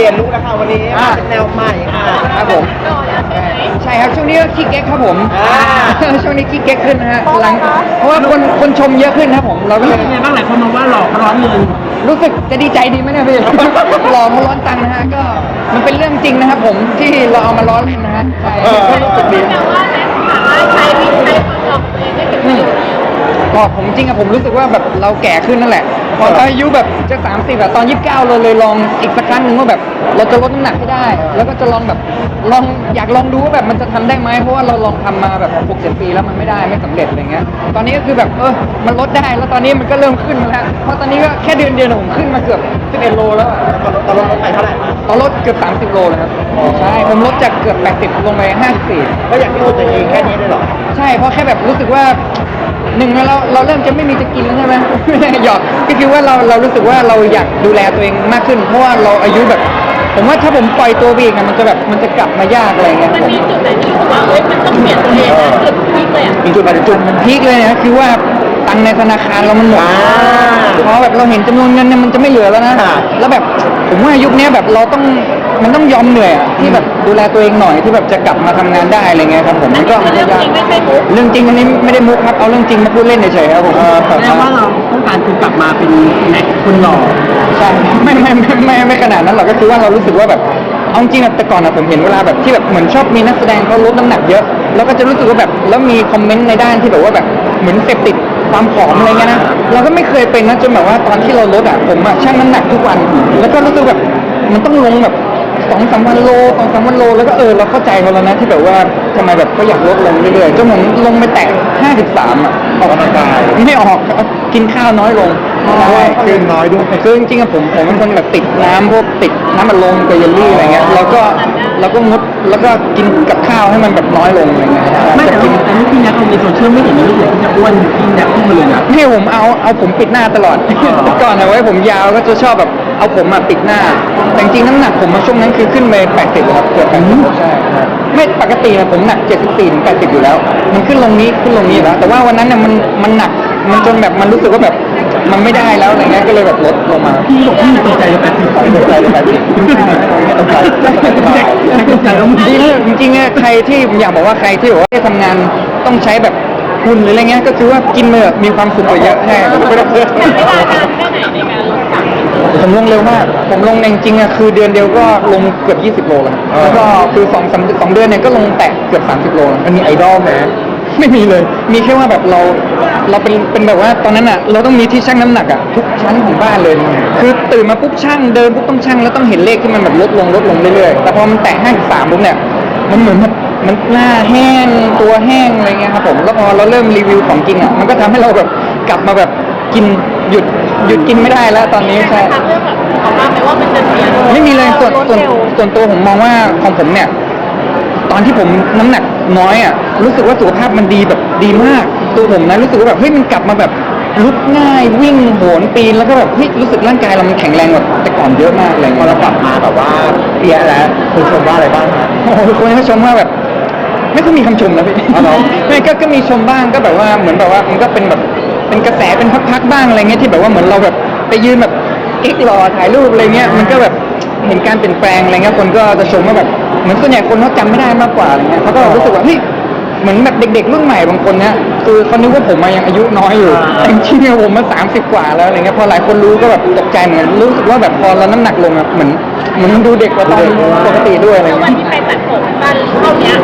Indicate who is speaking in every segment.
Speaker 1: ลี่ยนลุคแล้วค่ะวันนี้มาเป็นแนวใหม่ค่ะ
Speaker 2: ครับผม ใช่ครับช่วงนี้ก็ขี้เก๊กครับผม
Speaker 1: อ่า
Speaker 2: ช่วงนี้ขี้เก๊กขึ้นนะฮะหลังเพราะว่าคนคนชมเยอะขึ้นครับผมเราก็เลย
Speaker 3: เป็นไงบ้างหลายคนมองว่าหลอกร้อนเงิน
Speaker 2: รู้สึกจะดีใจดีไหมเนี่ยพี่ หล่อมาร้อนตังค์นะฮะก็มันเป็นเรื่องจริงนะครับผมที่เราเอามาล้อเล่นนะฮะใช่
Speaker 1: เออ รู้สึกดี
Speaker 4: แต่ว่าสามารถใช้วิธีความหลอกตัวเองได้เป็นประโยชน์
Speaker 2: ก็ผมจริงอะผมรู้สึกว่าแบบเราแก่ขึ้นนั่นแหละ พออายุแบบจะสามสิบอะตอนยี่สิบเก้าเราเลยลองอีกสักครั้งหนึ่งว่าแบบเราจะลดน้ำหนักให้ได้ แล้วก็จะลองแบบลองอยากลองดูว่าแบบมันจะทำได้ไหมเพราะว่าเราลองทำมาแบบหกเจ็ดปีแล้วมันไม่ได้ไม่สำเร็จอะไรเงี้ย ตอนนี้ก็คือแบบเออมันลดได้แล้วตอนนี้มันก็เริ่มขึ้นมาแล้วเพราะตอนนี้ก็แค่เดือนเดียวเนี่ยผมขึ้นมาเกือบสิบเอ็ดโลแล้วอะ
Speaker 1: ตอนลงไปเท่าไหร่คะ
Speaker 2: เราลดเกือบ30โลเลยครับ
Speaker 1: อ๋อ
Speaker 2: ใช่ผมลดจากเกือบ 80 ลงไป54
Speaker 1: ก็อยากพิสูจน์ตัวเองแค่นี้เลยเหรอ
Speaker 2: ใช่ เพราะแค่แบบรู้สึกว่า หนึ่งเราเราเริ่มจะไม่มีจะกินแล้วใช่ไหม หยอกก็คือว่าเราเรารู้สึกว่าเราอยากดูแลตัวเองมากขึ้น เพราะว่าเราอายุแบบ ผมว่าถ้าผมปล่อยตัวไปอีกอะมันจะแบบมันจะกลับมายากอะไรเงี้ย
Speaker 4: มัน
Speaker 2: ผม
Speaker 4: มีจุดไหนที่รู้สึกว่าเอ้ยมันต้องเปลี่ยนตัวเองนะจุดพีคเลยอะ
Speaker 1: มีจุดมาถึงจุด
Speaker 2: มันพีคเลยนะคือว่า ตังค์ในธนาคารเรามันหมด
Speaker 1: อ่า
Speaker 2: พอแบบเราเห็นจำนวนเงินเนี่ยมันจะไม่เหลือแล้วนะ
Speaker 1: ค่ะ
Speaker 2: แล้วแบบผมว่ายุคนี้แบบเราต้องมันต้องยอมเหนื่อยอะที่แบบดูแลตัวเองหน่อยที่แบบจะกลับมาทำงานได้อะไรเงี้ยครับผม
Speaker 4: อั
Speaker 2: มันน
Speaker 4: นี้
Speaker 2: ก็
Speaker 4: คือเรื่องจริงไม่ใช่มุก
Speaker 2: เรื่องจริงอันนี้ไม่ได้มุกครับเอาเรื่องจริงมาพูดเล่นเฉยๆครับผม
Speaker 3: แสดงว่าเราต้องการคือกลับมาเป็นแม็กคนหล่อ
Speaker 2: ใช่ไม่ไม่ไม่ไม่ไม่ขนาดนั้นหรอกก็คือว่าเรารู้สึกว่าแบบเอาจริงๆอะแต่ก่อนอะผมเห็นเวลาแบบที่แบบเหมือนชอบมีนักแสดงเขาลดน้ำหนักเยอะ แล้วก็จะรู้สึกว่าแบบแล้วมีคอมเมนต์ในด้านที่แบบว่าแบบเหมือนเสพติด ความผอมอะไรเงี้ยนะเราก็ไม่เคยเป็นนะจนแบบว่าตอนที่เราลดอะผมอะชั่งน้ำหนักทุกวัน แล้วก็รู้สึกแบบมันต้องลงแบบสองสามวันโลสองสามวันโลแล้วก็เออเราเข้าใจเขาแล้วนะที่แบบว่าทำไมแบบเขาอยากลดลงเรื่อยๆจนผมลงไปแตะ53อะออกกำลังกายไม่ออกครับกินข้าวน้อยลง
Speaker 1: เพราะว่าเขาเองน้อยด้วย
Speaker 2: คือจริงๆอะผมผมเป็นคนแบบติดน้ำพวกติดน้ำมันลมกับเยลลี่อะไรเงี้ยแล้วก็ แล้วก็งดแล้วก็กินกับข้าวให้มันแบบน้อยลงอะไรเงี้ย
Speaker 3: ไม่แต่
Speaker 2: จะกิน
Speaker 3: แต่ที่พี่แน็กลงในโซเชียลไม่เห็นรู้สึกที่จะอ้วนพี่แน็กขึ้นมาเลยนะ
Speaker 2: ให้ผมเอาเอาผมปิดหน้าตลอด แต่ก่อนเอาไว้ผมยาวก็จะชอบแบบเอาผมมาปิดหน้า แต่จริงๆน้ำหนักผมมาช่วงนั้นคือขึ้นไป80ครับเกือบ80ใช่ครับไม่ปกตินะผมหนัก74ถึง80อยู่แล้ว มันขึ้นลงนี้ขึ้นลงนี้อยู่แล้ว แต่ว่าวันนั้นเนี่ยมันมันหนักมันจนแบบมันรู้สึกว่าแบบ มันไม่ได้แล้วอะไรเงี้ยก็เลยแบบลดลงมา
Speaker 3: พี่บอกพี่ตกใจเลยแปดสิบ
Speaker 1: ตกใจเลยแบบนี้ไม่ตกใจ
Speaker 3: ตกใจแล้วมึง
Speaker 2: จริงจริงๆอะใครที่ผมอยากบอกว่าใครที่บอกว่าทำงานต้องใช้แบบคุณหรืออะไรเงี้ยก็คือว่ากินเมื่อมีความสุขกว่าเยอะใช่
Speaker 4: ใช้เวลานานแค่ไหนในการลดสามสิบโล
Speaker 2: ผมลงเร็วมาก ผมลงจริงๆอะคือเดือนเดียวก็ลงเกือบ 20 โลแล้วแล้วก็คือสองสองเดือนเนี่ยก็ลงแตะเกือบ 30 โล
Speaker 1: มันมีไอดอลไหม
Speaker 2: ไม่มีเลย มีแค่ว่าแบบเราเราเป็นเป็นแบบว่าตอนนั้นอะเราต้องมีที่ชั่งน้ำหนักอะทุกชั้นของบ้านเลย คือตื่นมาปุ๊บชั่งเดินปุ๊บต้องชั่งแล้วต้องเห็นเลขที่มันแบบลดลงลดลงเรื่อยๆแต่พอมันแตะ53ปุ๊บเนี่ยมันเหมือนแบบมันหน้าแห้งตัวแห้งอะไรเงี้ยครับผมแล้วพอเราเริ่มรีวิวของกินอะมันก็ทำให้เราแบบกลับมาแบบกินหยุดหยุดกินไม่ได้แล้วตอนนี้ใช่
Speaker 4: ทางเรื่องแบบของว่าไหมว่ามันจะเสีย
Speaker 2: ไม่มีเลยส่วน
Speaker 4: ลด
Speaker 2: ส่วน
Speaker 4: เร็ว
Speaker 2: ส่วนตัวผมมองว่าของผมเนี่ย ตอนที่ผมน้ำหนักน้อยอะรู้สึกว่าสุขภาพมันดีแบบดีมาก ตัวผมนะรู้สึกว่าแบบเฮ้ยมันกลับมาแบบลุกง่ายวิ่งโหนปีนแล้วก็แบบเฮ้ยรู้สึกร่างกายเรามันแข็งแรงกว่าแต่ก่อนเยอะมากอะไร
Speaker 1: พอ
Speaker 2: เงี้ย
Speaker 1: เรากลับมาแบบว่าเปียแล้วคุณชมว่าอะไรบ้างคะ
Speaker 2: โอ้โหคนเขาชมว่าแบบ ไม่ค่อยมีคำชมนะพี่
Speaker 1: อ๋อเหรอ
Speaker 2: ไม่ก็ก็มีชมบ้างก็แบบว่าเหมือนแบบว่ามันก็เป็นแบบเป็นกระแสเป็นพักๆบ้างอะไรเงี้ยที่แบบว่าเหมือนเราแบบไปยืนแบบเอ็กรอถ่ายรูปอะไรเงี้ยมันก็แบบเห็นการเปลี่ยนแปลงอะไรเงี้ยคนก็จะชมว่าแบบ เหมือนส่วนใหญ่คนเขาจำไม่ได้มากกว่าอะไรเงี้ยเขาก็รู้สึกว่าเฮ้ยเหมือนแบบเด็ก ๆ รุ่นใหม่บางคนเนี่ยคือเขานึกว่าผมมายังอายุน้อยอยู่แต่จริงๆเนี่ยผมมาสามสิบกว่าแล้วอะไรเงี้ยพอหลายคนรู้ก็แบบตกใจเหมือนกันรู้สึกว่าแบบพอเราน้ำหนักลงอะเหมือนเหมือนมันดูเด็กกว่าตอนปกติด้วยอะไร
Speaker 4: แล้ว
Speaker 2: เงี้ย
Speaker 4: วันที่ไปตัดผมสั้นเท่าเนี้ย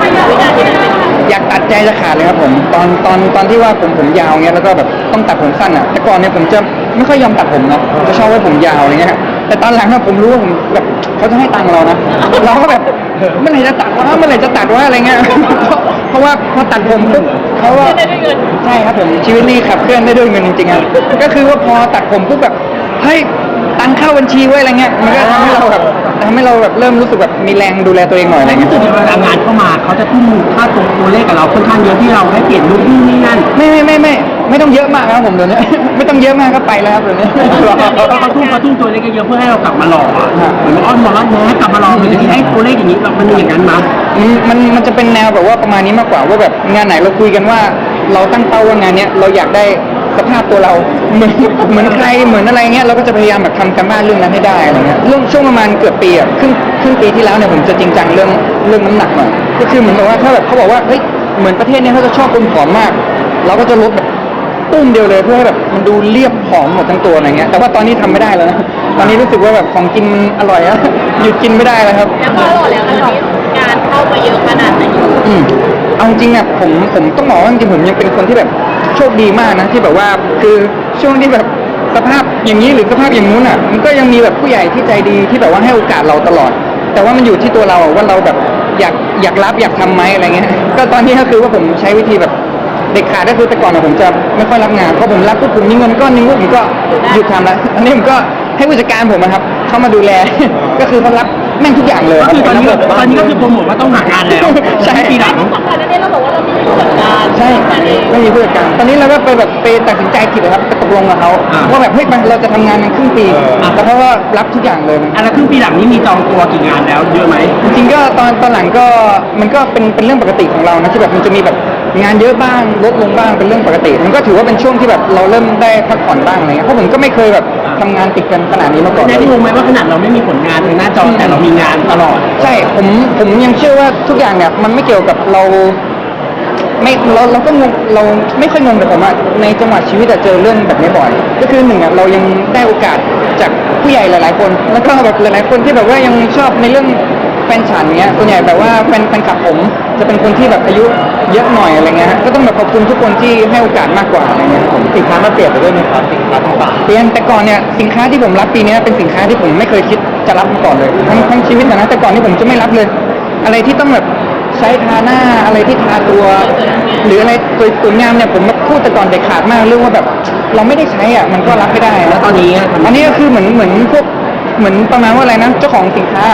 Speaker 4: ความรู้สึกวินาทีนั้นเป็นยังไง
Speaker 2: อยากตัดใจจะขาดเลยครับผมตอนตอนตอนที่ว่าผมผมยาวเงี้ยแล้วก็แบบต้องตัดผมสั้นอะแต่ก่อนเนี่ยผมจะไม่ค่อยยอมตัดผมนะจะชอบให้ผมยาวอะไรเงี้ยฮะ แต่ตอนหลังอะผมรู้ว่าผมแบบเขาจะให้ตังค์เรานะเราก็แบบเมื่อไหร่จะตัดวะเมื่อไหร่จะตัดวะอะไรเงี้ยเพราะว่าพอตัดผมปุ๊บเขาว่า
Speaker 4: ได้ด้วยเงิน
Speaker 2: ใช่ครับผมชีวิตนี้ขับเคลื่อนได้ด้วยเงินจริงๆครับก็คือว่าพอตัดผมปุ๊บแบบเฮ้ยตังค์เข้าบัญชีไว้ยอะไรเงี้ยมันก็ทำให้เราแบบทำให้เราแบบเริ่มรู้สึกแบบมีแรงดูแลตัวเองหน่อยอะไร
Speaker 3: แต่
Speaker 2: เงี้
Speaker 3: รู้
Speaker 2: ย
Speaker 3: สึกเวลางานเข้ามาเขาจะทุ่มค่าตัวตัวเลขกับเราค่อนข้างเยอะที่เราให้เปลี่ยนลุคนู่นนี่นั่น
Speaker 2: ไม่ไม่ไม่ไม่ ไม่ต้องเยอะมากครับผมเดี๋ยวนี้ ไม่ต้องเยอะมากก็ไปแล้วครับเดี๋ยวนี้
Speaker 3: เขาทุ่มเขาทุ่มตัวเลขเยอะเพื่อให้เรากลับมาหล่ออะเหมือนอ้อนบอกว่าแม้กลับมาหล่อเหมือนที่ให้ตัวเลขอย่างนี้เรามันมีอย่างนั้นมั้ย
Speaker 2: มันมันมันจะเป็นแนวแบบว่าประมาณนี้มากกว่าว่าแบบงานไหนเราคุยกันว่า เราตั้งเป้าว่างานเนี้ยเราอยากได้สภาพตัวเราเหมือนเหมือนใครเหมือนอะไรเงี้ยเราก็จะพยายามแบบทำการบ้านเรื่องนั้นให้ได้อะไรเงี้ยเรื่องช่วงประมาณเกือบปีอะครึ่งครึ่งปีที่แล้วเนี่ยผมจะจริงจังเรื่องเรื่องน้ำหนักหน่อยก็คือเหมือนกับว่าถ้าแบบเขาบอกว่าเฮ้ยเหมือนประเทศเนี้ยเขาจะชอบคนผอมมาก เราก็จะลดแบบ ปุ้มเดียวเลยเพื่อให้แบบมันดูเรียบผอมหมดทั้งตัวอะไรเงี้ยแต่ว่าตอนนี้ทำไม่ได้แล้วนะตอนนี้รู้สึกว่าแบบของกินมันอร่อยอะ หยุดกินไม่ได้แล้วครับ
Speaker 4: แล้วพอโหลดแล้วตอนนี้งานเข้ามาเยอะขนาดไหน
Speaker 2: อืมเอาจริงๆอะผมผมต้องบอกว่าจริงๆผมยังเป็นคนที่แบบโชคดีมากนะที่แบบว่าคือช่วงที่แบบสภาพอย่างนี้หรือสภาพอย่างนู้นอะมันก็ยังมีแบบผู้ใหญ่ที่ใจดีที่แบบว่าให้โอกาสเราตลอด แต่ว่ามันอยู่ที่ตัวเราอะว่าเราแบบอยากอยากรับอยากทำไหมอะไรเงี้ยก็ตอนนี้ก็คือว่าผมใช้วิธีแบบ เด็กขาดก็คือแต่ก่อนอะผมจะไม่ค่อยรับงานเพราะผมรับปุ๊บผมมีเงินก้อนหนึงปุ๊บผมก็หยุดทำแล้วอันนี้ผมก็ให้ผู้จัดการผมนะครับเข้ามาดูแล ก็คือเขารับแม่งทุกอย่างเลย
Speaker 3: ก็คือตอนนี้
Speaker 2: รับหมด
Speaker 3: ตอนนี้ก็คือโปรโมทว่าต้องหางานแล้ว
Speaker 2: ใช่
Speaker 3: ปีหลัง
Speaker 4: สำคัญนั่นเราบอกว่าเรามีผู้จัดการ
Speaker 2: ใช่
Speaker 4: การเอง
Speaker 2: ไม่มีผู้จัดการตอนนี้เราก็ไปแบบไปตัดสินใจผิดนะครับไปตกลงกับเขา
Speaker 3: อ่า
Speaker 2: ว่าแบบเฮ้ยไปเราจะทำงานกันครึ่งปี
Speaker 1: เออ
Speaker 2: แต่เพราะว่ารับทุกอย่างเลย
Speaker 3: อันละครึ่งปีหลังนี้มีจองตัวกี่งานแล้วเยอะไหม
Speaker 2: จริงๆก็ตอนตอนหลังก็มันก็เป็นเป็นเรื่องปกติของเรานะที่แบบมันจะมีแบบ งานเยอะบ้างลดลงบ้างเป็นเรื่องปกติ มันก็ถือว่าเป็นช่วงที่แบบเราเริ่มได้พักผ่อนบ้างอะไรเงี้ยเพราะผมก็ไม่เคยแบบทำงานติดกันขนาดนี้มาก่อน
Speaker 3: แน่ที่งงไหมว่าขนาดเราไม่มีผลงานทางหน้าจอแต่เรามีงานตลอด
Speaker 2: ใช่ผมผมยังเชื่อว่าทุกอย่างเนี่ยมันไม่เกี่ยวกับเราไม่เราเราก็งงเราไม่ค่อยงงแต่ผมอะในจังหวะชีวิตอะเจอเรื่องแบบนี้บ่อย ก็คือหนึ่งอะเรายังได้โอกาสจากผู้ใหญ่หลาย ๆ คน แล้วก็แบบหลายๆคนที่แบบว่ายังชอบในเรื่อง แฟนฉันเงี้ยส่วนใหญ่แบบว่าแฟนแฟนคลับผม จะเป็นคนที่แบบอายุเยอะหน่อยอะไรเงี้ยฮะก็ต้องแบบขอบคุณทุกคนที่ให้โอกาสมากกว่าอะไรเงี้ยผม
Speaker 1: สินค้ามันเปลี่ยนไปด้วยไหมครับสินค้าต่าง
Speaker 2: เปลี่ยนแต่ก่อนเนี่ยสินค้าที่ผมรับปีเนี้ยเป็นสินค้าที่ผมไม่เคยคิดจะรับมาก่อนเลยทั้งทั้งชีวิตอะนะแต่ก่อนนี่ผมจะไม่รับเลย อะไรที่ต้องแบบใช้ทาหน้าอะไรที่ทาตัว หรืออะไรสวยๆงามเนี่ยผมมาพูดแต่ก่อนเด็กขาดมากเรื่องว่าแบบเราไม่ได้ใช้อะมันก็รับไม่ได้
Speaker 3: แล้วตอนนี้อะ
Speaker 2: อันนี้ก็คือเหมือนเหมือนพวกเหมือนประมาณว่าอะไรนะเจ้าของสินค้า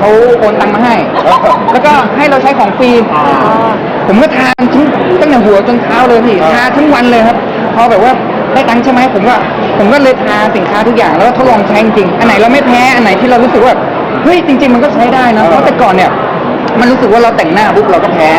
Speaker 2: เขาโอนตังค์มาให้ แล้วก็ให้เราใช้ของฟรี ผมก็ทานทั้งตั้งแต่หัวจนเท้าเลยพี่ ทาทั้งวันเลยครับ พอแบบว่าได้ตังค์ใช่ไหมผมก็ผมก็เลยทาสินค้าทุกอย่างแล้วก็ทดลองใช้จริงๆอันไหนเราไม่แพ้ อันไหนที่เรารู้สึกว่า เฮ้ยจริง ๆ มันก็ใช้ได้นะ เพราะแต่ก่อนเนี่ย มันรู้สึกว่าเราแต่งหน้าปุ๊บเราก็แพ้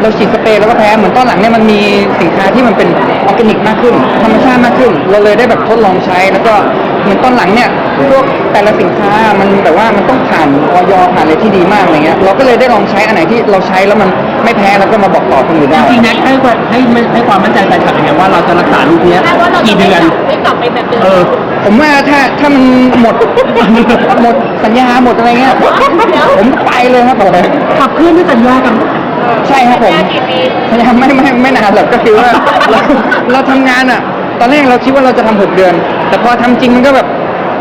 Speaker 2: เราฉีดสเปรย์เราก็แพ้ เหมือนตอนหลังเนี่ยมันมีสินค้าที่มันเป็นออร์แกนิกมากขึ้น ธรรมชาติมากขึ้น เราเลยได้แบบทดลองใช้แล้วก็ เหมือนตอนหลังเนี่ยพวกแต่ละสินค้ามันแบบว่ามันต้องผ่านออยผ่านอะไรที่ดีมากอะไรเงี้ยเราก็เลยได้ลองใช้อันไหนที่เราใช้แล้วมันไม่แพ้แล้วก็มาบอกต่อคนอื่น
Speaker 3: จ
Speaker 2: ได้
Speaker 3: ริงๆแน็กให้ความให้ให้ความมั่นใจแฟนคลับยังไงว่าเราจะรักษาลูกเนี้ย
Speaker 4: แค่ว่าเราจะ
Speaker 3: กี่
Speaker 4: ไม่
Speaker 3: เดื
Speaker 4: ก
Speaker 3: อน
Speaker 4: ลับไม่กลับไปแบบเดิม
Speaker 3: เออ
Speaker 2: ผมว่าถ้าถ้ามันหมด หมดสัญญาหมดอะไรเงี้ยผมไปเลยครับผม
Speaker 3: ขับเคลื่อนด้วยสัญญากับ
Speaker 2: ใช่ครับผม
Speaker 4: สัญญากี่ปี
Speaker 2: ยังไม่ไม่ไม่นานหรอกก็คือว่า เราเราทำงานอะ ตอนแรกเราคิดว่าเราจะทำหกเดือน แต่พอทำจริงมันก็แบบ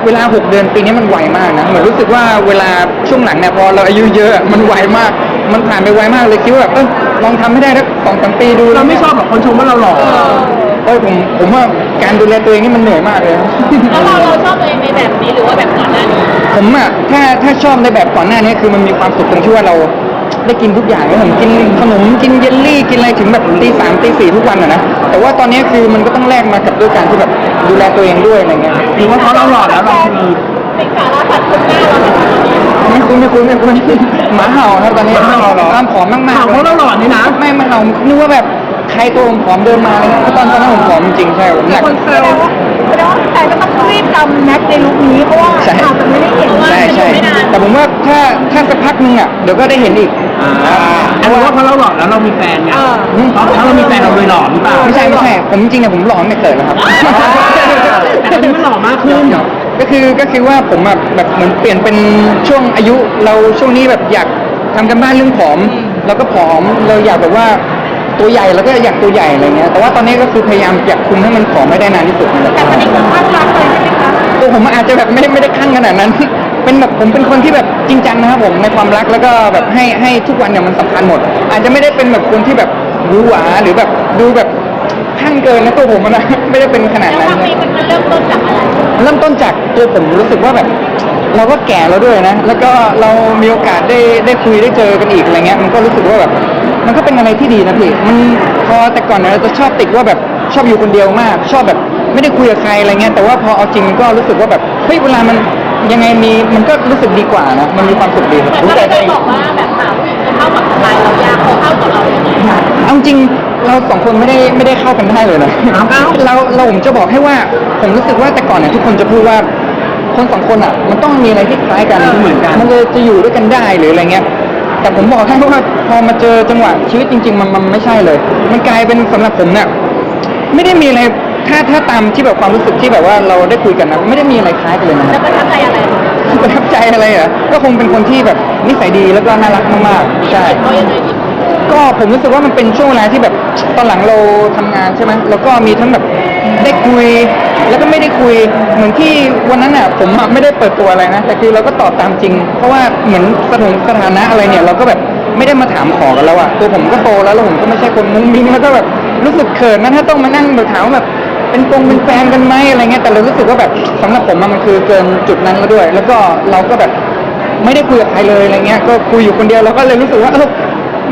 Speaker 2: เวลาหกเดือนปีนี้มันไวมากนะเหมือนรู้สึกว่าเวลาช่วงหลังเนี่ยพอเราอายุเยอะอะมันไวมาก มันผ่านไปไวมากเลยคิดว่าแบบเออลองทำให้ได้สักสองสามปีดู
Speaker 3: เราไม่ชอบหรอกคนชมว่าเราหล่อ
Speaker 2: เอ้ยผมผมว่าการดูแลตัวเองนี่มันเหนื่อยมากเลย
Speaker 4: แล้วเราเราชอบตัวเองในแบบนี้หรือว่าแบบก่อนหน้านี้
Speaker 2: ผมอะถ้าถ้าชอบในแบบก่อนหน้านี้คือมันมีความสุขตรงที่ว่าเราได้กินทุกอย่างผมกินขนมกินเยลลี่กินอะไรถึงแบบตีสามตีสี่ทุกวันอะนะแต่ว่าตอนนี้คือมันก็ต้องแลกมากับด้วยการที่แบบ ดูแลตัวเองด้วยอะไรเงี้ย
Speaker 3: หรือว่าเพราะเราหล่อแล้วเราคือ
Speaker 4: สิงสาราสัตว์คุณหน้าเราเป็นแบบนี้
Speaker 2: ไม่คุ้นไม่คุ้นไม่คุ้นหมาเห่าครับตอนนี้
Speaker 3: หมาเห่าเหรอ
Speaker 2: ความผอมมากๆ
Speaker 3: เห่าเพราะเราหล่อนี่นะ
Speaker 2: ไม่มาเห่านึกว่าแบบใครตัวผมผอมเดินมาอะไรเงี้ยเพราะตอนตอนนั้นผมผอมจริงๆใช่ แต่ผมว่าถ้าถ้าสักพักนึงอะเดี๋ยวก็ได้เห็นอีก
Speaker 3: อ่าอันนี้ว่าเพราะเราหล่อแล้วเรามีแฟนไงเพราะถ้าเรามีแฟนเราเลยหล่อหรือเปล่า
Speaker 2: ไม่ใช่ไม่ใช่ผมจริงๆเนี่ยผมหล่อตั้งแต่เกิดแล้วครับ
Speaker 3: แต่ตอนนี้มันหล่อมากขึ้น
Speaker 2: ก็คือก็คือว่าผมแบบแบบเหมือนเปลี่ยนเป็นช่วงอายุเราช่วงนี้แบบอยากทำกันบ้านเรื่องผอมเราก็ผอมเราอยากแบบว่าตัวใหญ่เราก็อยากตัวใหญ่อะไรเงี้ยแต่ว่าตอนนี้ก็คือพยายามอยากคุมให้มันผอมไม่ได้นานที่สุดนั่นแหละ
Speaker 4: แต่ตอนนี้คือข้างรักเลยใช่ไหมคะ
Speaker 2: ตัวผมอาจจะแบบไม่ไม่ได้ขั้นขนาดนั้น เป็นแบบผมเป็นคนที่แบบจริงจังนะครับผมในความรักแล้วก็แบบให้ให้ทุกวันเนี่ยมันสำคัญหมด อาจจะไม่ได้เป็นแบบคนที่แบบหวือหวาหรือแบบดูแบบขั้นเกินนะตัวผมอะนะ ไม่ได้เป็นขนาด
Speaker 4: แล้ว
Speaker 2: นั้น
Speaker 4: ความมีมันเริ่มต้นจากอะไร
Speaker 2: เริ่มต้นจากตัวผมรู้สึกว่าแบบ เราก็แก่แล้วด้วยนะ แล้วก็เรามีโอกาสได้ได้คุยได้เจอกันอีกอะไรเงี้ย มันก็รู้สึกว่าแบบ มันก็เป็นอะไรที่ดีนะพี่มันพอแต่ก่อนเนี่ยเราจะชอบติดว่าแบบชอบอยู่คนเดียวมาก ชอบแบบไม่ได้คุยกับใครอะไรเงี้ยแต่ว่าพอเอาจริงก็รู้สึกว่าแบบเฮ้ยเวลามัน ยังไงมีมันก็รู้สึกดีกว่านะ มันมีความสุขดีครับ
Speaker 4: แต่ก็เลยบอกว่าแบบหาผู้หญิงจะเข้ากับสไตล์เรายากเขาเข้ากับเราอย่างไร
Speaker 2: เอาจจริงเราสองคนไม่ได้ไม่ได้เข้ากันได้เลยนะ
Speaker 3: อ้าว
Speaker 2: เราเราผมจะบอกให้ว่าผมรู้สึกว่าแต่ก่อนเนี่ยทุกคนจะพูดว่าคนสองคนอะ มันต้องมีอะไรที่คล้ายกัน
Speaker 3: เหมือนกัน
Speaker 2: มันเลยจะอยู่ด้วยกันได้หรืออะไรเงี้ย แต่ผมบอกให้ว่าพอมาเจอจังหวะชีวิตจริง ๆ มันมันไม่ใช่เลย มันกลายเป็นสำหรับผมเนี่ยไม่ได้มีอะไร ถ้าถ้าตามที่แบบความรู้สึกที่แบบว่าเราได้คุยกันนะไม่ได้มีอะไรคล้ายกันเลยนะ
Speaker 4: แล้วประทับใจอะไร
Speaker 2: ประทับใจอะไรอะก็คงเป็นคนที่แบบนิสัยดีแล้วก็น่ารักมากๆ ใช่
Speaker 4: เขายังไงดี
Speaker 2: ก็ผมรู้สึกว่ามันเป็นช่วงเวลาที่แบบตอนหลังเราทำงานใช่ไหมแล้วก็มีทั้งแบบได้คุย แล้วก็ไม่ได้คุย เหมือนที่วันนั้นอะผมอะไม่ได้เปิดตัวอะไรนะ แต่คือเราก็ตอบตามจริง เพราะว่าเหมือนสถานสถานะอะไรเนี่ย เราก็แบบไม่ได้มาถามขอกันแล้วอะตัวผมก็โตแล้วแล้วผมก็ไม่ใช่คนมุ้งมิ้งแล้วก็แบบรู้สึกเขินนะถ้าต้องมานั่งแบบถามว่าแบบ เป็นกงเป็นแฟนกันไหมอะไรเงี้ยแต่เรารู้สึกว่าแบบสำหรับผมอะมันคือเกินจุดนั้นแล้วด้วย แล้วก็เราก็แบบไม่ได้คุยกับใครเลยอะไรเงี้ยก็คุยอยู่คนเดียวแล้วก็เลยรู้สึกว่าเออ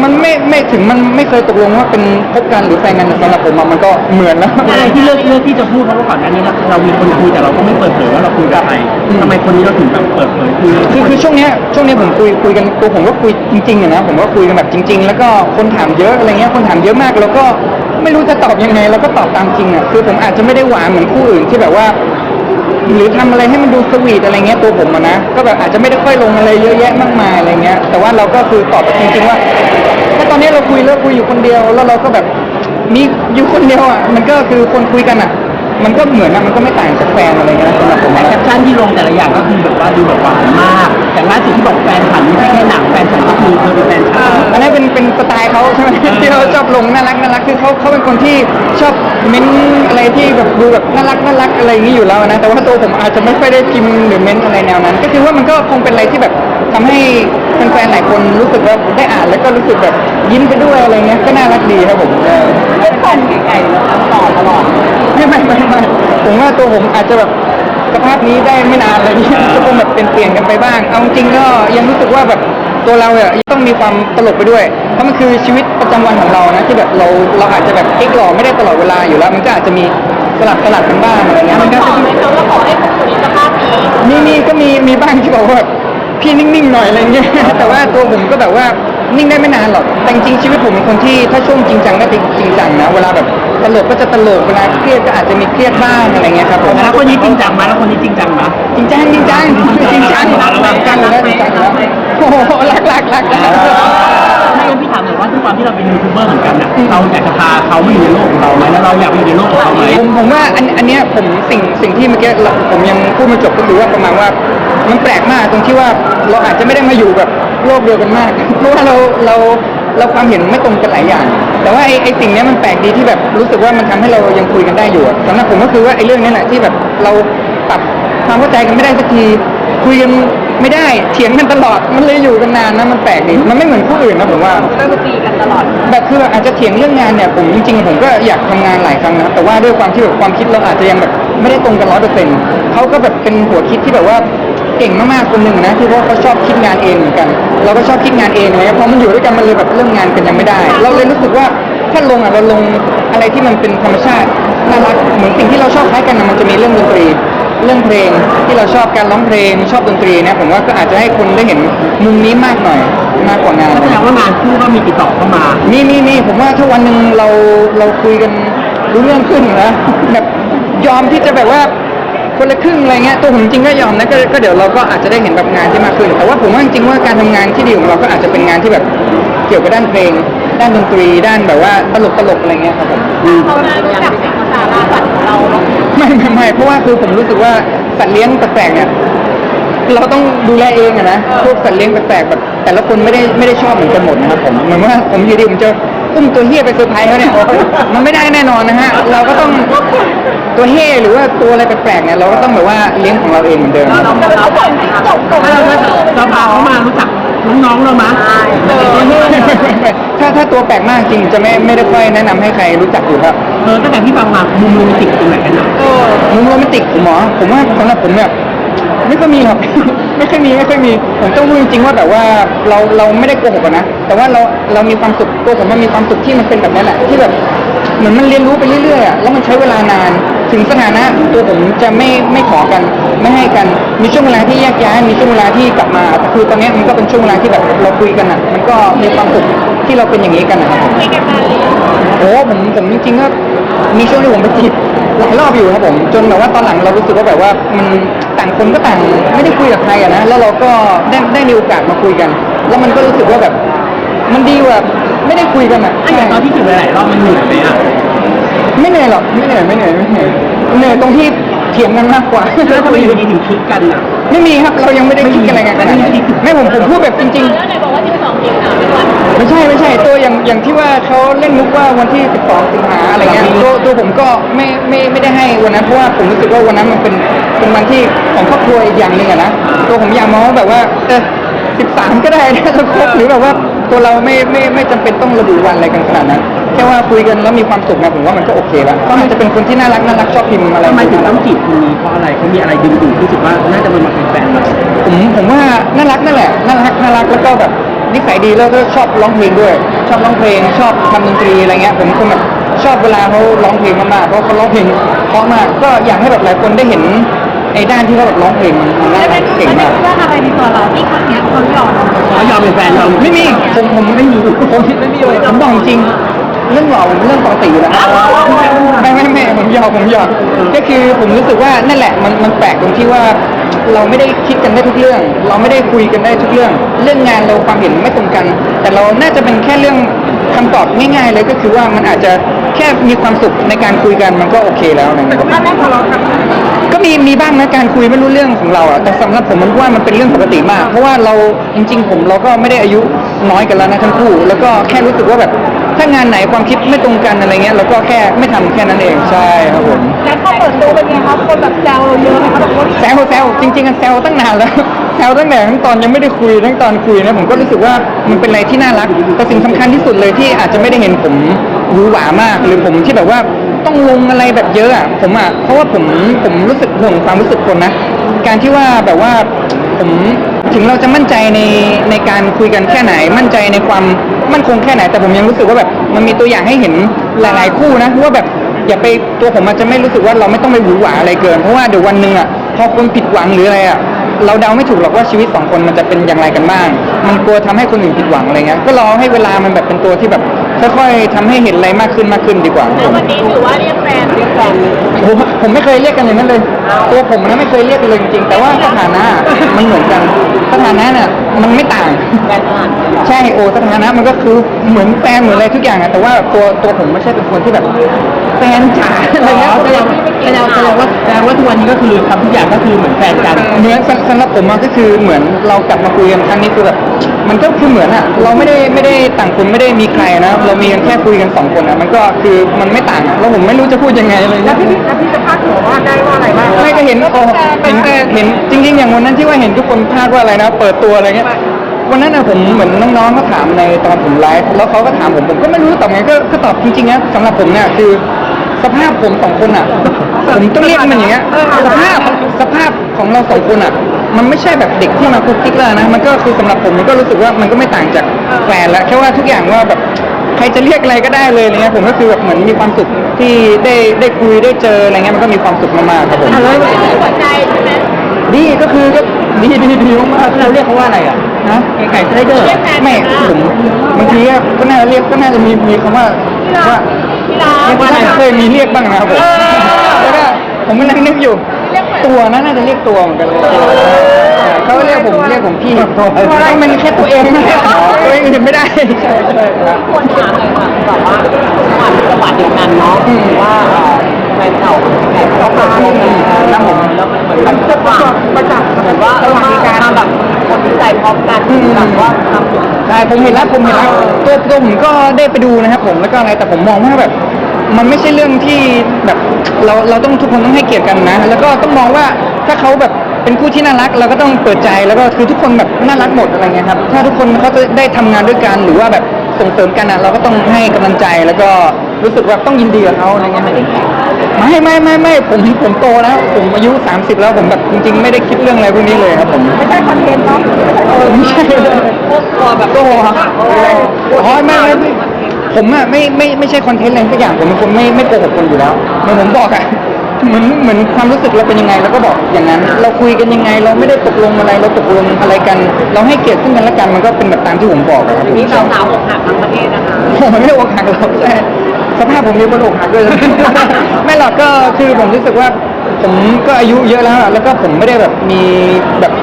Speaker 2: มันไม่ไม่ถึงมันไม่เคยตกลงว่าเป็นคบกันหรือแฟนกันแต่สำหรับผมอะมันก็เหมือนแล้ว
Speaker 3: อะไรที่เลือกเลือกที่จะพูดเพราะว่าก่อนหน้านี้เราเรามีคนคุยแต่เราก็ไม่เปิดเผยว่าเราคุยกับใคร
Speaker 2: อืม
Speaker 3: ทำไมคนนี้เราถึงแบบเปิดเผยคุย
Speaker 2: คือคือช่วงเนี้ยช่วงเนี้ยผมคุยคุยกันตัวผมก็คุยจริงๆอะนะผมก็คุยกันแบบจริง ๆ แล้วก็คนถามเยอะอะไรเงี้ยคนถามเยอะมาก แล้วก็ ไม่รู้จะตอบยังไงแล้วก็ตอบตามจริงอะคือผมอาจจะไม่ได้หวานเหมือนคู่อื่นที่แบบว่า หรือทำอะไรให้มันดูสวีทอะไรเงี้ยตัวผมอะนะก็แบบอาจจะไม่ได้ค่อยลงอะไรเยอะแยะมากมายอะไรเงี้ย แต่ว่าเราก็คือตอบแบบจริงๆว่าถ้าตอนนี้เราคุยเลิกคุยอยู่คนเดียว แล้วเราก็แบบมีอยู่คนเดียวอะมันก็คือคนคุยกันอะ มันก็เหมือนอะมันก็ไม่ต่างจากแฟนอะไรเงี้ยสำหรับผม
Speaker 3: แต่
Speaker 2: นะ
Speaker 3: แคปชั่นที่ลงแต่ละอย่างก็คือแบบว่าดูแบบหวานมากอย่างล่าสุดที่บอกแฟนฉันไม่ใช่แค่หนังแฟนฉันก็คือเธอเป็นแฟนฉัน
Speaker 2: อันนั้นเป็นเป็นสไตล์เขาใช่ไหมที่เขาชอบลงน่ารักน่ารักคือเขาเขาเป็นคนที่ชอบเม้นอะไรที่แบบดูแบบน่ารักน่ารักอะไรอย่างนี้อยู่แล้วนะแต่ว่าตัวผมอาจจะไม่ค่อยได้พิมพ์หรือเม้นอะไรแนวนั้น ก็คือว่ามันก็คงเป็นอะไรที่แบบ ทำให้แฟนๆหลายคนรู้สึกว่าได้อ่านแล้วก็รู้สึกแบบยิ้มไปด้วยอะไรเงี้ยก็น่ารักดีครับผมเออ
Speaker 4: เป็นคนไก่ๆแล้วตลอดตลอด
Speaker 2: ไม่ไม่ไม่ไม่ผมว่าตัวผมอาจจะแบบสภาพนี้ได้ไม่นานอะไรเงี้ยก็คงแบบเปลี่ยนเปลี่ยนกันไปบ้าง เอาจริงๆก็ยังรู้สึกว่าแบบตัวเราเนี่ยต้องมีความตลกไปด้วย เพราะมันคือชีวิตประจำวันของเรานะที่แบบเราเราอาจจะแบบเก๊กหล่อไม่ได้ตลอดเวลาอยู่แล้ว มันก็อาจจะมีสลับสลับกันบ้างอะไรเงี้ยมันก็
Speaker 4: ขอ
Speaker 2: จะ
Speaker 4: ไหมคะว่าขอให้ผมอยู่ในสภาพนี้
Speaker 2: มีมีก็มีมีบ้างที่บอกว่าแบบ พี่นิ่งๆหน่อยอะไรเงี้ย แต่ว่าตัวผมก็แบบว่านิ่งได้ไม่นานหรอก แต่จริงๆชีวิตผมเป็นคนที่ถ้าช่วงจริงจังก็จริงจังนะ เวลาแบบตลกก็จะตลก เวลาเครียดก็อาจจะมีเครียดบ้างอะไรเงี้ยครับผม
Speaker 3: แล้วคนนี้จริงจังไหมแล้วคนนี้จริงจังไหม
Speaker 2: จริงจังจริงจังจริงจังจริงจังอยู่แล้วจริงจังอยู่แล้วโอ้โหรักรักรักรัก
Speaker 3: ไม่งั้นพี่ถามหน่อยว่าทุกความที่เราเป็นยูทูบเบอร์เหมือนกันน่ะเราอยากจะพาเขามาอยู่ในโลกของเราไหมแล้วเราอยากไปอยู่ในโลกของเขาไหม
Speaker 2: ผมผมว่าอันอันเนี้ยผมสิ่งสิ่งที่เมื่อกี้เราผมยังพูดไมาจบก็คือว่าประมาณว่า มันแปลกมากตรงที่ว่าเราอาจจะไม่ได้มาอยู่แบบโลกเดียวกันมาก เพราะว่าเราเราเราความเห็นไม่ตรงกันหลายอย่าง แต่ว่าไอ้ไอ้สิ่งเนี้ยมันแปลกดีที่แบบรู้สึกว่ามันทำให้เรายังคุยกันได้อยู่อะสำหรับผมก็คือว่าไอ้เรื่องนี้แหละที่แบบเราปรับความเข้าใจกันไม่ได้สักทีคุยกันไม่ได้เถียงกันตลอดมันเลยอยู่กันนานนะมันแปลกดีมันไม่เหมือนคู่อื่นนะผมว่า
Speaker 4: ก็คือตีกันตลอด
Speaker 2: แบบคืออาจจะเถียงเรื่องงานเนี่ยผมจริงๆผมก็อยากทำงานหลายครั้งนะแต่ว่าด้วยความที่แบบความคิดเราอาจจะยังแบบไม่ได้ตรงกันร้อยเปอร์เซ็นต์เขาก็แบบเป็นหัวคิดที่แบบว่า เก่งมากๆคนหนึ่งนะที่เพราะเขาชอบคิดงานเองเหมือนกัน เราก็ชอบคิดงานเองอะไรเงี้ยพอมันอยู่ด้วยกันมันเลยแบบเรื่องงานกันยังไม่ได้ เราเลยรู้สึกว่าถ้าลงอะเราลงอะไรที่มันเป็นธรรมชาติน่ารักเหมือนสิ่งที่เราชอบคล้ายกันนะมันจะมีเรื่องดนตรี เรื่องเพลงที่เราชอบการร้องเพลงชอบดนตรีเนะผมว่าก็อาจจะให้คนได้เห็นมุมนี้มากหน่อยมากกว่างาน
Speaker 3: ก็แสดงว่างานคู่ก็มีติดต่อเข้ามา
Speaker 2: มีมีมีผมว่าถ้าวันหนึ่งเราเราคุยกันรู้เรื่องขึ้นนะแบบยอมที่จะแบบว่า คนละครึ่งอะไรเงี้ยตัวผมจริงก็ยอมนะก็ก็เดี๋ยวเราก็อาจจะได้เห็นแบบงานที่มากขึ้น แต่ว่าผมว่าจริงๆว่าการทำงานที่ดีของเราก็อาจจะเป็นงานที่แบบเกี่ยวกับด้านเพลง ด้านดนตรี ด้านแบบว่าตลกตลกๆอะไรเงี้ยครับผม
Speaker 4: เขามารู้จักเสียงภาษาล่าสัตว์ของเราเนาะ
Speaker 2: ไม่ไม่ไม่เพราะว่าคือผมรู้สึกว่าสัตว์เลี้ยงแปลกๆเนี่ยเราต้องดูแลเองอะนะพวกสัตว์เลี้ยงแปลกๆแบบแต่ละคนไม่ได้ไม่ได้ชอบเหมือนกันหมดนะครับผมเหมือนว่าผมอยู่ดีผมจะ อุ้มตัวเฮียไปเซอร์ไพรส์เขาเนี่ย มันไม่ได้แน่นอนนะฮะ เราก็ต้องตัวเฮียหรือว่าตัวอะไรแปลกๆเนี่ยเราก็ต้องแบบว่าเลี้ยงของเราเองเหมือนเดิม
Speaker 4: เราเราเราผมที่จบจบ
Speaker 3: ถ้าเราเราพาเขามารู้จักน้องๆเรามั้ย
Speaker 2: ถ้าถ้าตัวแปลกมากจริงจะไม่ไม่ได้ค่อยแนะนำให้ใครรู้จักอยู่ครับ
Speaker 3: เออตั้งแต่ที่ฟังมามุมโรแมนติกตรงไหนกันนะ
Speaker 4: เออ
Speaker 2: มุมโรแมนติกผมหมอผมว่าสำหรับผมเนี่ย ไม่ค่อยมีหรอก ไม่ค่อยมีไม่ค่อยมีผมต้องพูดจริงๆว่าแบบว่าเราเราไม่ได้โกหกอะนะแต่ว่าเราเรามีความสุขตัวผมมันมีความสุขที่มันเป็นแบบนี้แหละที่แบบเหมือนมันเรียนรู้ไปเรื่อยๆอะแล้วมันใช้เวลานาน ถึงสถานะตัวผมจะไม่ไม่ขอกัน ไม่ให้กันมีช่วงเวลาที่แยกย้ายมีช่วงเวลาที่กลับมาแต่คือตอนเนี้ยมันก็เป็นช่วงเวลาที่แบบเราคุยกันอะมันก็มีความสุขที่เราเป็นอย่างนี้กันนะครับ
Speaker 4: คุยกันนานเลย
Speaker 2: โอ้ผมผมจริงๆก็มีช่วงที่ผมไปจีบ หลายรอบอยู่ครับผม จนแบบว่าตอนหลังเรารู้สึกว่าแบบว่ามันต่างคนก็ต่างไม่ได้คุยกับใครอะนะแล้วเราก็ได้ได้มีโอกาสมาคุยกัน แล้วมันก็รู้สึกว่าแบบ มันดีกว่าไม่ได้คุยกันอะ
Speaker 3: ถ้าอย่างตอนที่จีบหลายๆรอบมันเหนื่อยไหมอะ
Speaker 2: ไม่เหนื่อยหรอกไม่เหนื่อยไม่เหนื่อยไม่เหนื่อยเหนื่อยตรงที่เถียงกันมากกว่า
Speaker 3: แล้วทำไมอยู่ดีๆถึงคลิกกันอะ
Speaker 2: ไม่มีครับเรายังไม่ได้คิดอะไรกันขนาดนั้นไม่ผมผมพูดแบบจริง ๆ
Speaker 4: แล้วไหนบอกว่าที่สองเองอะเป็นวัน
Speaker 2: ไม่ใช่ไม่ใช่ตัว อย่างอย่างที่ว่าเขาเล่นมุกว่าวันที่ 12 สิงหาอะไรเงี้ยตัวตัวผมก็ไม่ไม่ไม่ได้ให้วันนั้นเพราะว่าผมรู้สึกว่าวันนั้นมันเป็นเป็นวันที่ของครอบครัวอีกอย่างหนึ่งอะนะตัวผมอยากมองว่าแบบว่าเออ13 ก็ได้นะครบหรือแบบว่าตัวเราไม่ไม่ไม่จำเป็นต้องระบุวันอะไรกันขนาดนั้นแค่ว่าคุยกันแล้วมีความสุขนะผมว่ามันก็โอเคแล้วก็มันจะเป็นคนที่น่ารักน่ารักชอบพิมพ์อะไร
Speaker 3: ทำไมถึงต้องจีบคนนี้เพราะอะไรเขามีอะไรดึงดูดรู้สึกว่าน่าจะเป็นมาเป็นแฟนเรา
Speaker 2: ผมผมว่าน่ารักนั่นแหละน่ารักน่ารักแล้วก็แบบ นิสัยดีแล้วก็ชอบร้องเพลงด้วย ชอบร้องเพลง ชอบทำดนตรีอะไรเงี้ยผมคนแบบชอบเวลาเขาร้องเพลงมากๆเพราะเขาร้องเพลงเพราะมากก็อยากให้แบบหลายคนได้เห็นไอ้ด้านที่เขาแบบร้องเพลงมันมันน่ารักเก่งมาก
Speaker 4: ว่าอะไรในตัวเราที่คนเนี้ยคนยอม
Speaker 3: เขายอมเป็นแฟนเรา
Speaker 2: ไม่มีผมผมไม่มีผมไม่มีเลยผมบอกจริง เรื่องหล่อผมเรื่องปกติอยู่แล้วไม่ไม่ไม่ผมหยอกผมหยอกก็คือผมรู้สึกว่านั่นแหละมันมันแปลกตรงที่ว่า เราไม่ได้คิดกันได้ทุกเรื่อง เราไม่ได้คุยกันได้ทุกเรื่อง เรื่องงานเราความเห็นไม่ตรงกัน แต่เราน่าจะเป็นแค่เรื่องคำตอบง่ายๆเลยก็คือว่ามันอาจจะแค่มีความสุขในการคุยกันมันก็โอเคแล้วนะครับ
Speaker 4: ถ้าแม่ทะเลาะกัน
Speaker 2: ก็มีมีบ้างนะการคุยไม่รู้เรื่องของเราอะแต่สำหรับผมมันว่ามันเป็นเรื่องปกติมาก เพราะว่าเราจริง ๆ ผมเราก็ไม่ได้อายุน้อยกันแล้วนะทั้งคู่ แล้วก็แค่รู้สึกว่าแบบ ถ้างานไหนความคิดไม่ตรงกันอะไรเงี้ยเราก็แค่ไม่ทำแค่นั้นเองใช่ครับผม
Speaker 4: แล้วพอเปิดตัวเป็นไงครับคนแบบแซวเราเยอะไหมครับแบบว่า
Speaker 2: แซวแซวจริงๆกันแซวตั้งนานแล้ว แซวตั้งแต่ทั้งตอนยังไม่ได้คุยทั้งตอนคุยนะผมก็รู้สึกว่ามันเป็นอะไรที่น่ารักแต่สิ่งสำคัญที่สุดเลยที่อาจจะไม่ได้เห็นผมหวือหวามาก หรือผมที่แบบว่าต้องลงอะไรแบบเยอะอะผมอะเพราะว่าผมผมรู้สึกห่วงความรู้สึกคนนะ การที่ว่าแบบว่าผม ถึงเราจะมั่นใจในในการคุยกันแค่ไหน มั่นใจในความมั่นคงแค่ไหน แต่ผมยังรู้สึกว่าแบบมันมีตัวอย่างให้เห็นหลายๆคู่นะว่าแบบอย่าไปตัวผมอาจจะไม่รู้สึกว่าเราไม่ต้องไปหวือหวาอะไรเกิน เพราะว่าเดี๋ยววันหนึ่งอะพอคนผิดหวังหรืออะไรอะเราเดาไม่ถูกหรอกว่าชีวิตสองคนมันจะเป็นอย่างไรกันบ้าง มันกลัวทำให้คนอื่นผิดหวังอะไรเงี้ยก็รอให้เวลามันแบบเป็นตัวที่แบบ ค่อยๆทำให้เห็นอะไรมากขึ้นมากขึ้นดีกว่า
Speaker 4: แล้ววันนี้ถือว่าเรียกแฟนเรียกแฟน
Speaker 2: ผมผมไม่เคยเรียกกันอย่างนั้นเลย ตัวผมนะไม่เคยเรียกกันเลยจริงๆแต่ว่าสถานะมันเหมือนกันสถานะเนี่ย มันไม่ต่าง
Speaker 4: แฟนอ่าน
Speaker 2: ใช่โอสถานะมันก็คือเหมือนแฟนเหมือนอะไรทุกอย่างอะแต่ว่าตัวตัวผมไม่ใช่เป็นคนที่แบบ แฟนจ๋าอะไรเงี้ย
Speaker 3: แสดงแสดงแสดงว่าแสดงว่าทุกวันนี้ก็คือทำทุกอย่างก็คือเหมือนแฟนกัน
Speaker 2: เหมือนสำสำหรับผมอะก็คือเหมือนเรากลับมาคุยกันครั้งนี้คือแบบ มันก็คือเหมือนอะเราไม่ได้ไม่ได้ต่างคนไม่ได้มีใครนะเรามีกันแค่คุยกันสองคนอะมันก็คือมันไม่ต่างอะแล้วผมไม่รู้จะพูดยังไงเลย
Speaker 4: แล้วพี่แล้วพี่จะพาดหัวว่าได้ว่าอะไรบ้าง
Speaker 2: ไม่ก็เห็นโอ้เห็นเห็นจริง ๆ อย่างวันนั้นที่ว่าเห็นทุกคนพาดว่าอะไรนะ เปิดตัวอะไรเงี้ยวันนั้นอะผมเหมือนน้องๆเขาถามในตอนผมไลฟ์แล้วเขาก็ถามผมผมก็ไม่รู้จะตอบไงก็ก็ตอบจริงๆนะสำหรับผมเนี่ยคือสภาพผมสองคนอะผมต้องเรียกมันอย่างเงี้ยสภาพสภาพของเราสองคนอะมันไม่ใช่แบบเด็กที่มาคุกกิ๊กแล้วนะมันก็คือสำหรับผมมันก็รู้สึกว่ามันก็ไม่ต่างจากแฟนละแค่ว่าทุกอย่างว่าแบบใครจะเรียกอะไรก็ได้เลยอะไรเงี้ยผมก็คือแบบเหมือนมีความสุขที่ได้ได้คุยได้เจออะไรเงี้ยมันก็มีความสุขมากๆครับผม
Speaker 4: แล้วหัวใจใช่ไหม
Speaker 2: ดีก็คือก็ ดีดีดีมากๆ
Speaker 3: เราเรียกเขาว่าอะไรอะ
Speaker 2: ฮะ
Speaker 3: ไก่ไก่สไลเดอร์
Speaker 4: เรียกแฟน
Speaker 2: ไม่ผมบางทีก็ก็น่าจะเรียกก็น่าจะมีมีคำว่าว่า
Speaker 4: พี่รัก
Speaker 2: เรียกว่าเคยมีเรียกบ้างนะครับผมแล้วก็ผมกำลังนึกอยู่ ตัวนั้นน่าจะเรียกตัวเหมือนกันเลยเขาเรียกผมเรียกผมพี่ต้องเป็นแค่ตัวเองนะตัวเองอื่นไม่ได้ใช่ใช่ครับ
Speaker 4: ควรถามเลยค่ะแบบว่าผ่านจังหวัดเดียวกันเนาะว่า แฟนเก่าแฟนเก่ามาอะไรอย่างเงี้แล้วผมแล้วมันเหมือนแบบจังหวะประจักษ์เหมือนว่าเออมีการแบบคนที่ใจพร้อมกันแบบว่าทำ
Speaker 2: ใช่ผมเห็นแล้วผมเห็นแล้วตัวตัวผมก็ได้ไปดูนะครับผมแล้วก็อะไรแต่ผมมองว่าแบบ มันไม่ใช่เรื่องที่แบบเราเราต้องทุกคนต้องให้เกียรติกันนะ แล้วก็ต้องมองว่าถ้าเขาแบบเป็นคู่ที่น่ารักเราก็ต้องเปิดใจแล้วก็คือทุกคนแบบน่ารักหมดอะไรเงี้ยครับถ้าทุกคนเขาจะได้ทำงานด้วยกันหรือว่าแบบส่งเสริมกันอะเราก็ต้องให้กำลังใจแล้วก็รู้สึกว่าต้องยินดีกับเขาอะไรเงี้ยไม่ไม่ไม่ไม่ผมผมโตแล้ว ผมอายุ 30 แล้วผมแบบจริง ๆ ไม่ได้คิดเรื่องอะไรพวกนี้เลยครับผม
Speaker 4: ไม่ใช่คอนเทนต์เนาะ
Speaker 2: ไม่ใช่
Speaker 4: ตัวแบบ
Speaker 2: โตครับอ๋อไม่ไม่ไม่ผมอะไม่ไม่ไม่ใช่คอนเทนต์อะไรสักอย่างผมเป็นคนไม่ไม่โกหกคนอยู่แล้วเหมือนผมบอกอะ เหมือนเหมือนความรู้สึกเราเป็นยังไงเราก็บอกอย่างนั้น เราคุยกันยังไง เราไม่ได้ตกลงอะไรเราตกลงอะไรกัน เราให้เกียรติซึ่งกันและกันมันก็เป็นแบบตามที่ผมบอกอะครับผม
Speaker 4: มีสาวๆอกหักทั้งประเทศนะคะ
Speaker 2: ผมไม่ได้อกหักหรอกแต่สภาพผมมีคนอกหักด้วย ไม่หรอกก็คือผมรู้สึกว่า ผมก็อายุเยอะแล้วอะแล้วก็ผมไม่ได้แบบมีแบบ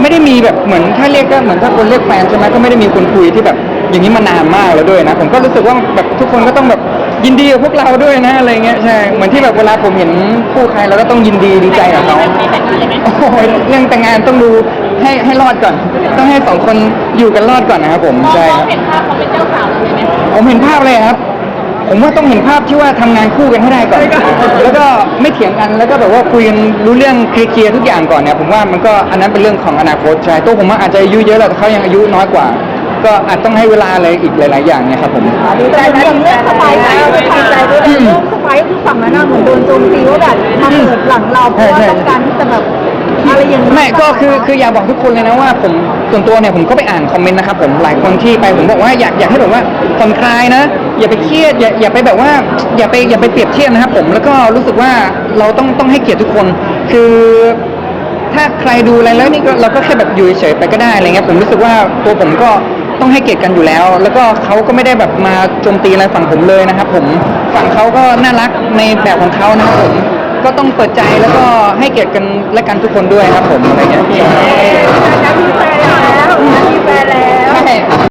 Speaker 2: ไม่ได้มีแบบเหมือนถ้าเรียกก็เหมือนถ้าคนเรียกแฟนใช่ไหมก็ไม่ได้มีคนคุยที่แบบอย่างนี้มานานมากแล้วด้วยนะ ผมก็รู้สึกว่าแบบทุกคนก็ต้องแบบ ยินดีกับพวกเราด้วยนะอะไรเงี้ยใช่เหมือนที่แบบเวลาผมเห็นคู่ใครเราก็ต้องยินดีดีใจกับเขา
Speaker 4: ไม่แต่งงานเลยไหม
Speaker 2: โอ้ยเรื่องแต่งงานต้องดูให้ให้รอดก่อน ต้องให้สองคนอยู่กันรอดก่อนนะครับผม
Speaker 4: มอง
Speaker 2: ใช่
Speaker 4: ม
Speaker 2: ค
Speaker 4: อง
Speaker 2: รับ
Speaker 4: เห็นภาพเขาเป็นเจ้าสาวเลยไหม
Speaker 2: ผมเห็นภาพเลยครับ ผมว่าต้องเห็นภาพที่ว่าทำงานคู่กันให้ได้ก่อน แล้วก็ไม่เถียงกันแล้วก็แบบว่าคุยกันรู้เรื่องเคลียร์ๆทุกอย่างก่อนเนี่ยผมว่ามันก็อันนั้นเป็นเรื่องของอนาคตใช่ตัวผมว่าอาจจะอายุเยอะแล้วแต่เขายังอายุน้อยกว่า ก็อาจต้องให้เวลาอะไรอีกหลาย ๆ อย่างเนี่ยครับผม
Speaker 5: ดีใจนะอย่างเรื่องสไปซ์นะไม่พอใจด้วยเรื่องสไปซ์คือฝั่งนั้นน่ะเหมือนโดนโจมตีว่าแบบมาเปิดหลังเราเพราะว่าต้องการที่จะแบบอะไรอย่างนี้
Speaker 2: ไม่ก็คือคืออยากบอกทุกคนเลยนะว่าผมส่วนตัวเนี่ยผมก็ไปอ่านคอมเมนต์นะครับผมหลายคนที่ไปผมบอกว่าอยากอยากให้แบบว่าผ่อนคลายนะ อย่าไปเครียดอย่าอย่าไปแบบว่าอย่าไปอย่าไปเปรียบเทียบนะครับผมแล้วก็รู้สึกว่าเราต้องต้องให้เกียรติทุกคน คือถ้าใครดูอะไรแล้วนี่ก็เราก็แค่แบบอยู่เฉยๆไปก็ได้อะไรเงี้ยผมรู้สึกว่าตัวผมก็ ต้องให้เกียรติกันอยู่แล้ว แล้วก็เขาก็ไม่ได้แบบมาโจมตีอะไรฝั่งผมเลยนะครับ ผมฝั่งเขาก็น่ารักในแบบของเขานะครับผมก็ต้องเปิดใจแล้วก็ให้เกียรติกันและกันทุกคนด้วยครับผมอะไรเงี้ย มีแฟ
Speaker 5: นแล้วมีแฟนแล้ว